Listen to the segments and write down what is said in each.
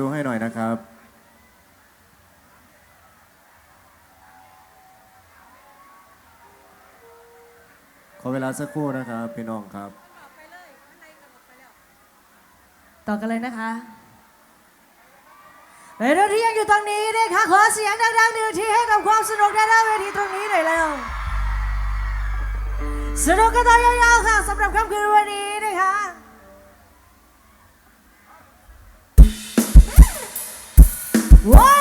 ดูให้หน่อยนะครับ ขอเวลาสักครู่นะครับ พี่น้องครับ ต่อกันเลยนะคะในเรื่องที่ยังอยู่ตรงนี้นะคะขอเสียงดังๆหนึ่งทีให้กับความสนุกด้านหน้าเวทีตรงนี้หน่อยแล้ว สนุกกันต่อยาวๆค่ะสำหรับค่ำคืนวันนี้ น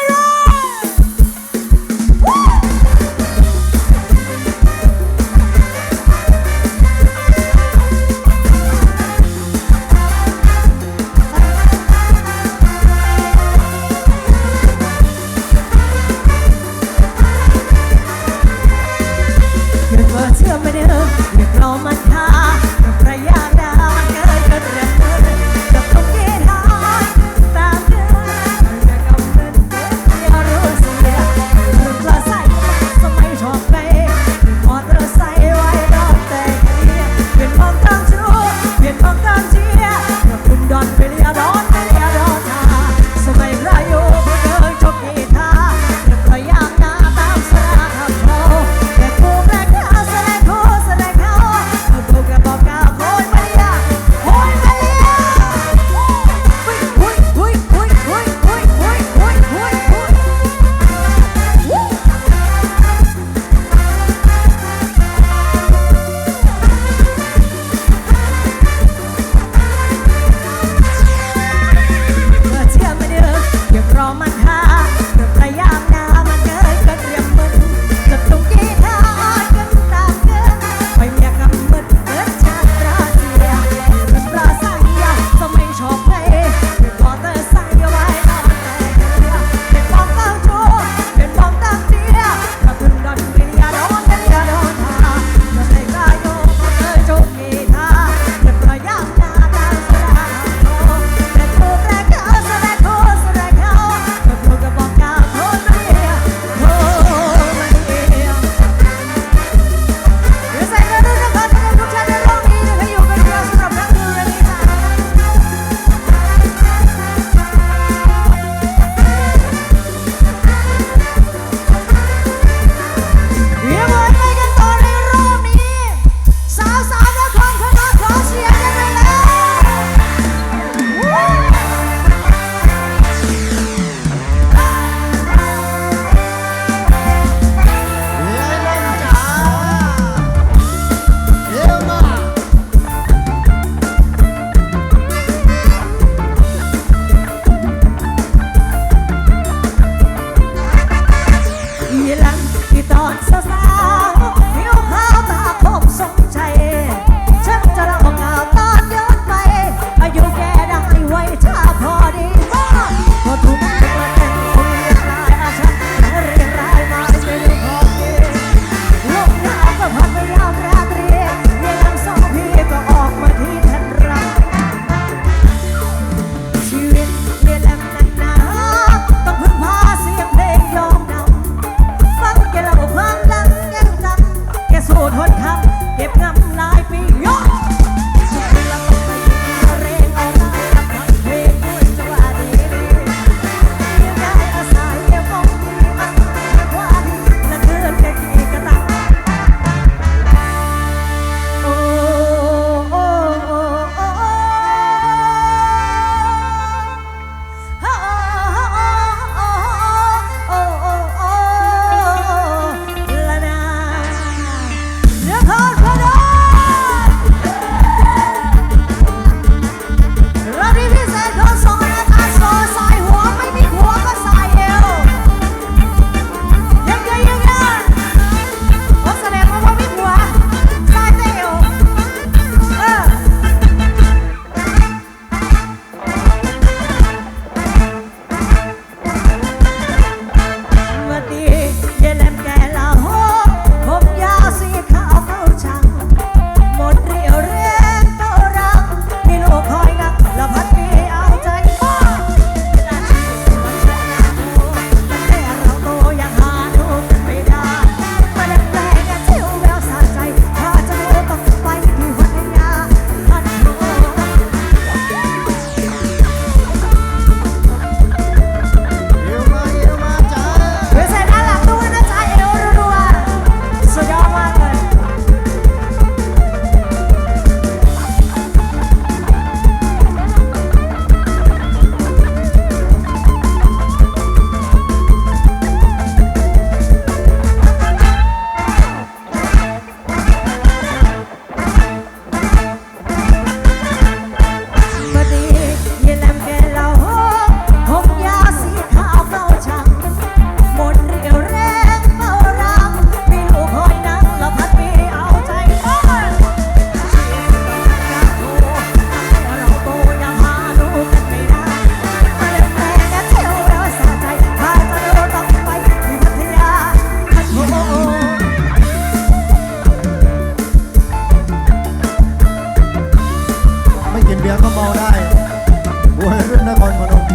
นเบียร์ก็เมาได้วยรุ่นนครพนม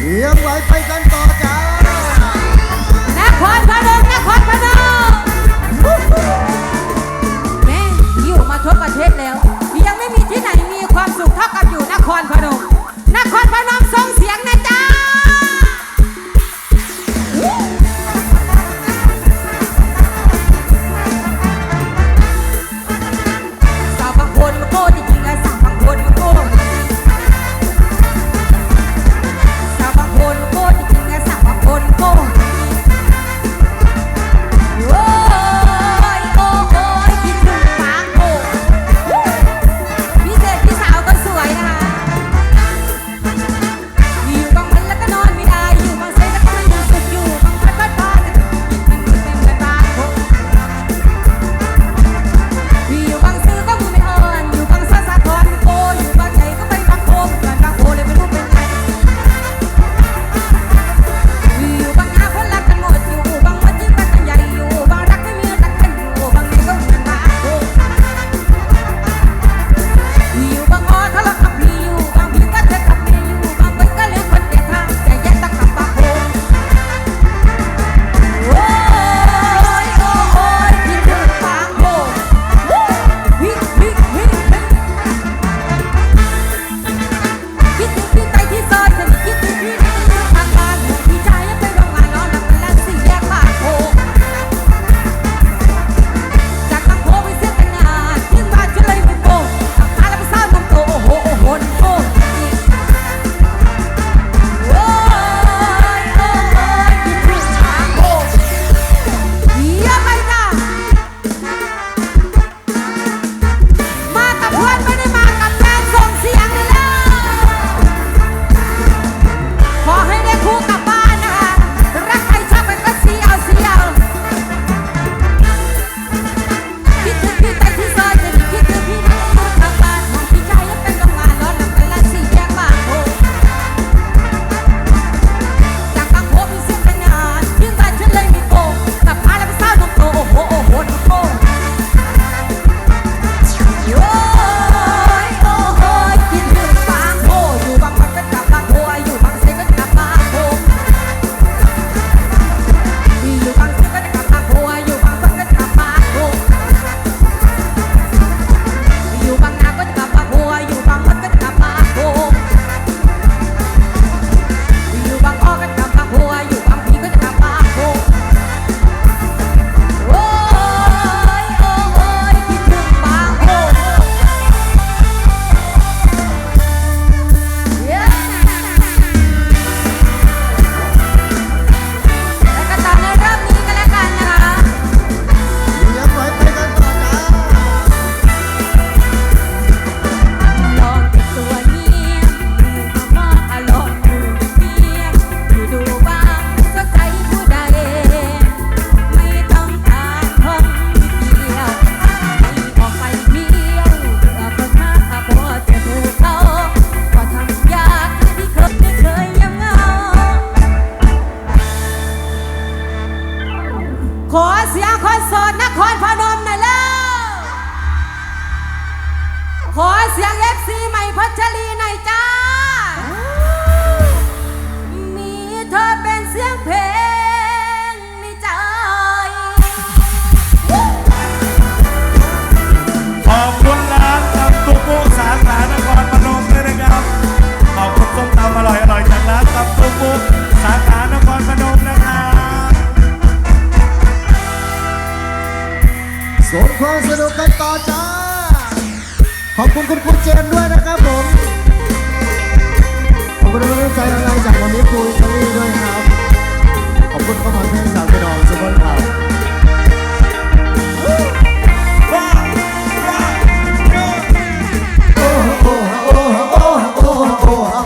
เลี้งไหวไปกันต่อจ้านครพนมนครพนมแม่อยู่มาทั่วประเทศแล้ว ยังไม่มีที่ไหนมีความสุขเท่ากับอยู่นครพนมนครพนมสง ขอเสียงเอฟซีใหม่พัชรีหน่อยจ้า มีเธอเป็นเสียงเพลงในใจ ขอบคุณร้านตำตุ๊กตุ๊กสาขานครพนมด้ยนะครับ ขอบคุณส้มตำอร่อยอร่อยจากร้านตับตุ๊กตุ๊กสาขานครพนมนะครับส่ความสนุกกันต่อจ้า ขอบคุณคุณครูเจนด้วยนะครับผม ขอบคุณทุกท่านใจอะไรจากวันนี้คุยตรีด้วยครับ ขอบคุณข้อความที่สาวพี่น้องทุกคนครับโอ้โหโอ้โหโอ้โหโอ้โห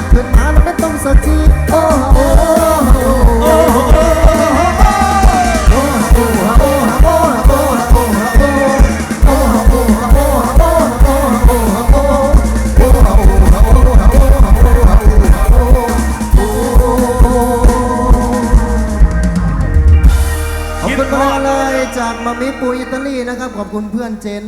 ก